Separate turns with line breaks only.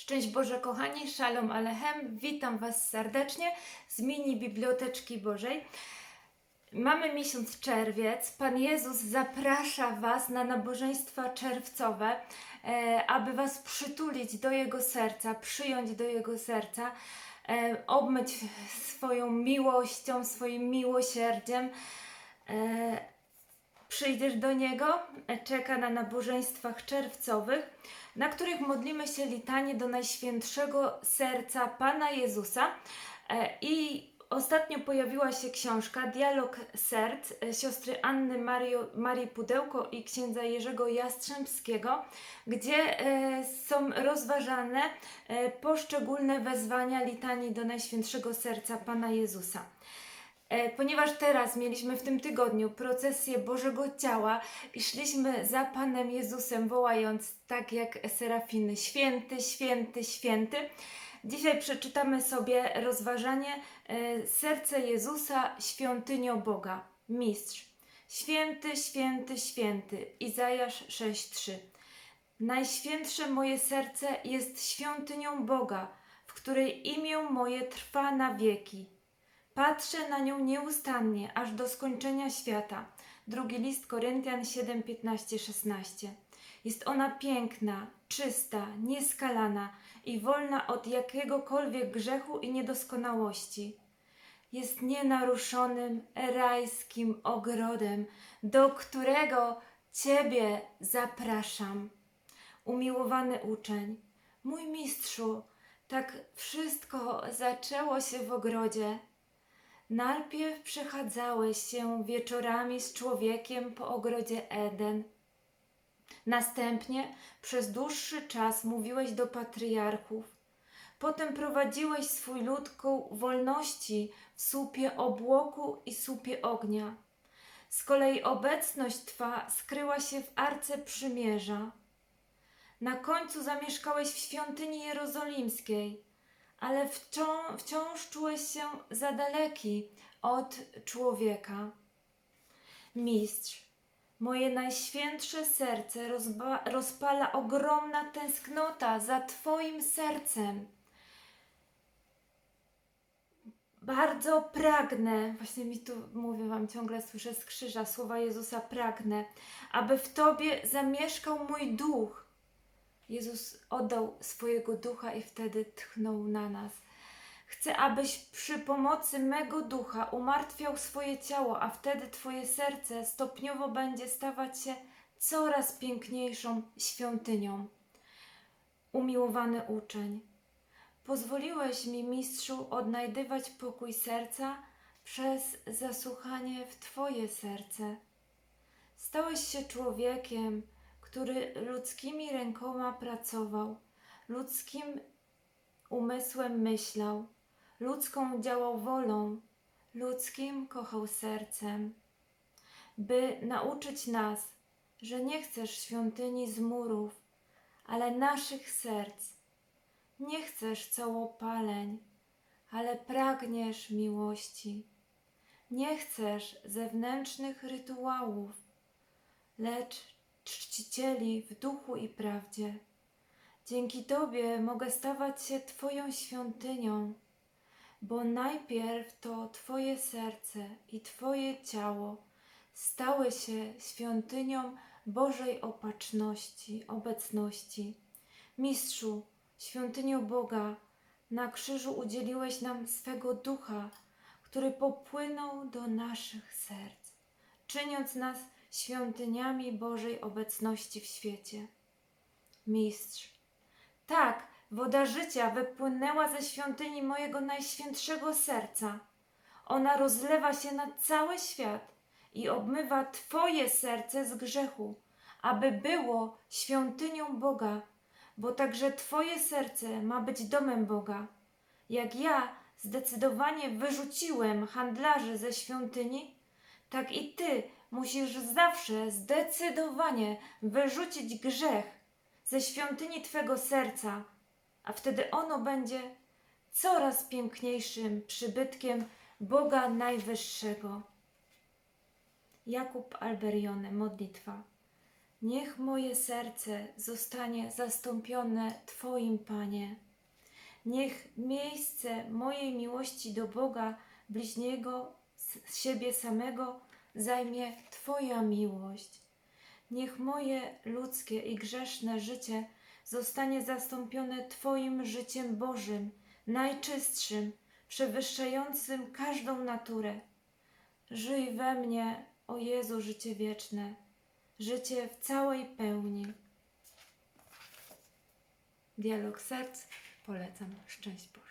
Szczęść Boże kochani, Shalom Alechem, witam Was serdecznie z mini Biblioteczki Bożej. Mamy miesiąc czerwiec, Pan Jezus zaprasza Was na nabożeństwa czerwcowe, e, aby Was przytulić do Jego serca, przyjąć do Jego serca, e, obmyć swoją miłością, swoim miłosierdziem. Przyjdziesz do Niego, e, czeka na nabożeństwach czerwcowych, na których modlimy się litanie do Najświętszego Serca Pana Jezusa. E, I ostatnio pojawiła się książka Dialog Serc e, siostry Anny Mario, Marii Pudełko i księdza Jerzego Jastrzębskiego, gdzie są rozważane poszczególne wezwania litanii do Najświętszego Serca Pana Jezusa. E, Ponieważ teraz mieliśmy w tym tygodniu procesję Bożego Ciała i szliśmy za Panem Jezusem, wołając tak jak serafiny: Święty, święty, święty. Dzisiaj przeczytamy sobie rozważanie e, Serce Jezusa, świątynio Boga, mistrz. Święty, święty, święty. Izajasz 6:3. Najświętsze moje serce jest świątynią Boga, w której imię moje trwa na wieki. Patrzę na nią nieustannie, aż do skończenia świata. Drugi list Koryntian 7, 15, 16. Jest ona piękna, czysta, nieskalana i wolna od jakiegokolwiek grzechu i niedoskonałości. Jest nienaruszonym, rajskim ogrodem, do którego Ciebie zapraszam. Umiłowany uczeń, mój mistrzu, tak wszystko zaczęło się w ogrodzie. Najpierw przechadzałeś się wieczorami z człowiekiem po ogrodzie Eden. Następnie przez dłuższy czas mówiłeś do patriarchów. Potem prowadziłeś swój lud ku wolności w słupie obłoku i słupie ognia. Z kolei obecność Twa skryła się w Arce Przymierza. Na końcu zamieszkałeś w świątyni jerozolimskiej, ale wciąż, wciąż czułeś się za daleki od człowieka. Mistrz, moje najświętsze serce rozpala ogromna tęsknota za Twoim sercem. Bardzo pragnę, właśnie mi tu mówię Wam, ciągle słyszę z krzyża słowa Jezusa, pragnę, aby w Tobie zamieszkał mój duch. Jezus oddał swojego ducha i wtedy tchnął na nas. Chcę, abyś przy pomocy mego ducha umartwiał swoje ciało, a wtedy Twoje serce stopniowo będzie stawać się coraz piękniejszą świątynią. Umiłowany uczeń, pozwoliłeś mi, mistrzu, odnajdywać pokój serca przez zasłuchanie w Twoje serce. Stałeś się człowiekiem, który ludzkimi rękoma pracował, ludzkim umysłem myślał, ludzką działał wolą, ludzkim kochał sercem, by nauczyć nas, że nie chcesz świątyni z murów, ale naszych serc. Nie chcesz całopaleń, ale pragniesz miłości. Nie chcesz zewnętrznych rytuałów, lecz czcicieli w duchu i prawdzie. Dzięki Tobie mogę stawać się Twoją świątynią, bo najpierw to Twoje serce i Twoje ciało stały się świątynią Bożej opatrzności, obecności. Mistrzu, świątynią Boga, na krzyżu udzieliłeś nam swego ducha, który popłynął do naszych serc, czyniąc nas świątyniami Bożej obecności w świecie. Mistrz, tak, woda życia wypłynęła ze świątyni mojego najświętszego serca. Ona rozlewa się na cały świat i obmywa Twoje serce z grzechu, aby było świątynią Boga, bo także Twoje serce ma być domem Boga. Jak ja zdecydowanie wyrzuciłem handlarzy ze świątyni, tak i Ty musisz zawsze zdecydowanie wyrzucić grzech ze świątyni Twego serca, a wtedy ono będzie coraz piękniejszym przybytkiem Boga Najwyższego. Jakub Alberione, modlitwa. Niech moje serce zostanie zastąpione Twoim, Panie. Niech miejsce mojej miłości do Boga, bliźniego, siebie samego zajmie Twoja miłość. Niech moje ludzkie i grzeszne życie zostanie zastąpione Twoim życiem Bożym, najczystszym, przewyższającym każdą naturę. Żyj we mnie, o Jezu, życie wieczne, życie w całej pełni. Dialog serc polecam. Szczęść Boże.